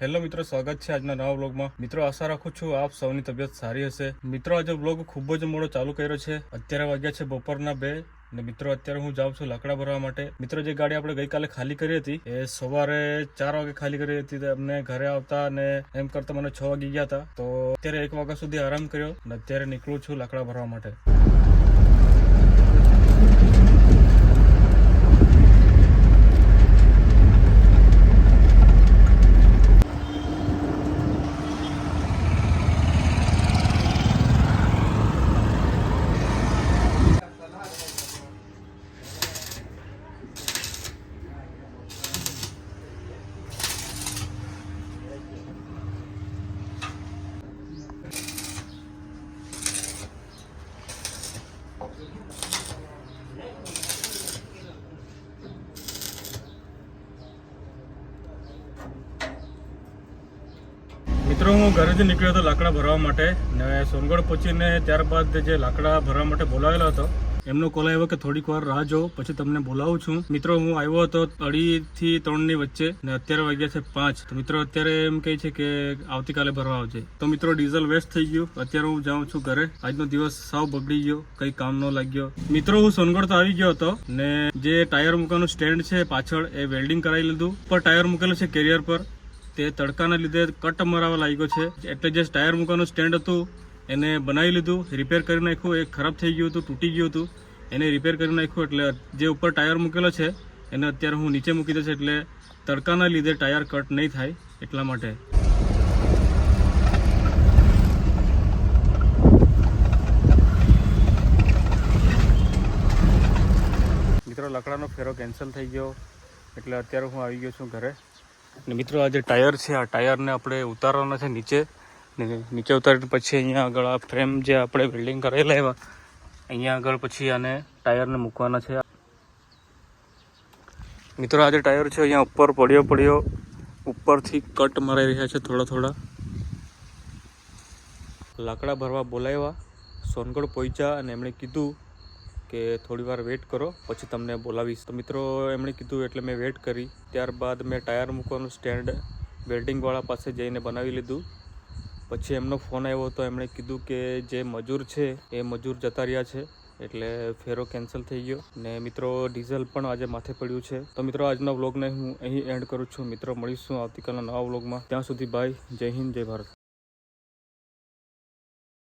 Hello મિત્રો, સ્વાગત છે આજના નવા બ્લોગમાં મિત્રો, આશા રાખું છું આપ સૌની તબિયત સારી હશે. મિત્રો, આજે બ્લોગ ખૂબ જ મોડો ચાલુ કર્યો છે. અત્યારે વાગ્યા છે બપોરના બે ને મિત્રો, અત્યારે હું જાઉં છું લાકડા ભરવા માટે. મિત્રો, જે ગાડી આપણે ગઈકાલે ખાલી કરી હતી, એ સવારે ચાર વાગે ખાલી કરી હતી. અમને ઘરે આવતા અને એમ કરતા મને છ વાગી ગયા હતા. તો અત્યારે એક વાગ્યા સુધી આરામ કર્યો અને અત્યારે નીકળું છું લાકડા ભરવા માટે. મિત્રો, હું ઘરેથી નીકળ્યો હતો લાકડા ભરવા માટે ને સોનગઢ પહોંચીને ત્યારબાદ જે લાકડા ભરવા માટે બોલાવેલો હતો, એમનો કોલ આવ્યો કે થોડીક વાર રાહ જો પછી તમને બોલાવું છું. મિત્રો, હું આવ્યો હતો અઢી થી ત્રણની વચ્ચે ને અત્યારે વાગ્યા છે પાંચ. તો મિત્રો, અત્યારે એમ કહે છે કે આવતીકાલે ભરવા આવજે. તો મિત્રો, ડીઝલ વેસ્ટ થઈ ગયું. અત્યારે હું જાઉં છું ઘરે. આજનો દિવસ સાવ બગડી ગયો, કઈ કામ ન લાગ્યો. મિત્રો, હું સોનગઢ તો આવી ગયો હતો ને જે ટાયર મૂકવાનું સ્ટેન્ડ છે પાછળ, એ વેલ્ડિંગ કરાવી લીધું. પર ટાયર મૂકેલું છે કેરિયર પર. તે તડકાના લીધે કટ મરાવા લાગ્યો છે. એટલે જે ટાયર મૂકવાનું સ્ટેન્ડ હતું, એને બનાવી લીધું રિપેર કરી નાખ્યું, એ ખરાબ થઈ ગયું હતું, તૂટી ગયું હતું. એને રિપેર કરી નાખ્યું, એટલે જે ઉપર ટાયર મૂકેલો છે, એને અત્યારે હું નીચે મૂકી દઈશ, એટલે તડકાના લીધે ટાયર કટ નહીં થાય એટલા માટે. મિત્રો, લકડાનો ફેરો કેન્સલ થઈ ગયો. એટલે અત્યારે હું આવી ગયો છું ઘરે. ને મિત્રો, આ જે ટાયર છે, આ ટાયરને આપણે ઉતારવાના છે નીચે. નીચે ઉતારીને પછી અહીંયા આગળ આ ફ્રેમ જે આપણે બિલ્ડિંગ કરેલા એવા, અહીંયા આગળ પછી આને ટાયરને મૂકવાના છે. મિત્રો, આ જે ટાયર છે, અહીંયા ઉપર પડ્યો પડ્યો, ઉપરથી કટ મરાઈ રહ્યા છે થોડા થોડા. લાકડા ભરવા બોલાવ્યા, સોનગઢ પહોંચ્યા અને એમણે કીધું કે થોડી વાર વેઇટ કરો, પછી તમને બોલાવીશ. તો મિત્રો, એમણે કીધું એટલે મેં વેઇટ કરી. ત્યારબાદ મેં ટાયર મૂકવાનું સ્ટેન્ડ વેલ્ડિંગવાળા પાસે જઈને બનાવી લીધું. પછી એમનો ફોન આવ્યો તો એમણે કીધું કે જે મજૂર છે, એ મજૂર જતા રહ્યા છે, એટલે ફેરો કેન્સલ થઈ ગયો. ને મિત્રો ડીઝલ પણ આજે માથે પડ્યું છે. તો મિત્રો, આજના વ્લોગને હું અહીં એન્ડ કરું છું. મિત્રો, મળીશું આવતીકાલના નવા વ્લોગમાં ત્યાં સુધી બાય જય હિન્દ, જય ભારત.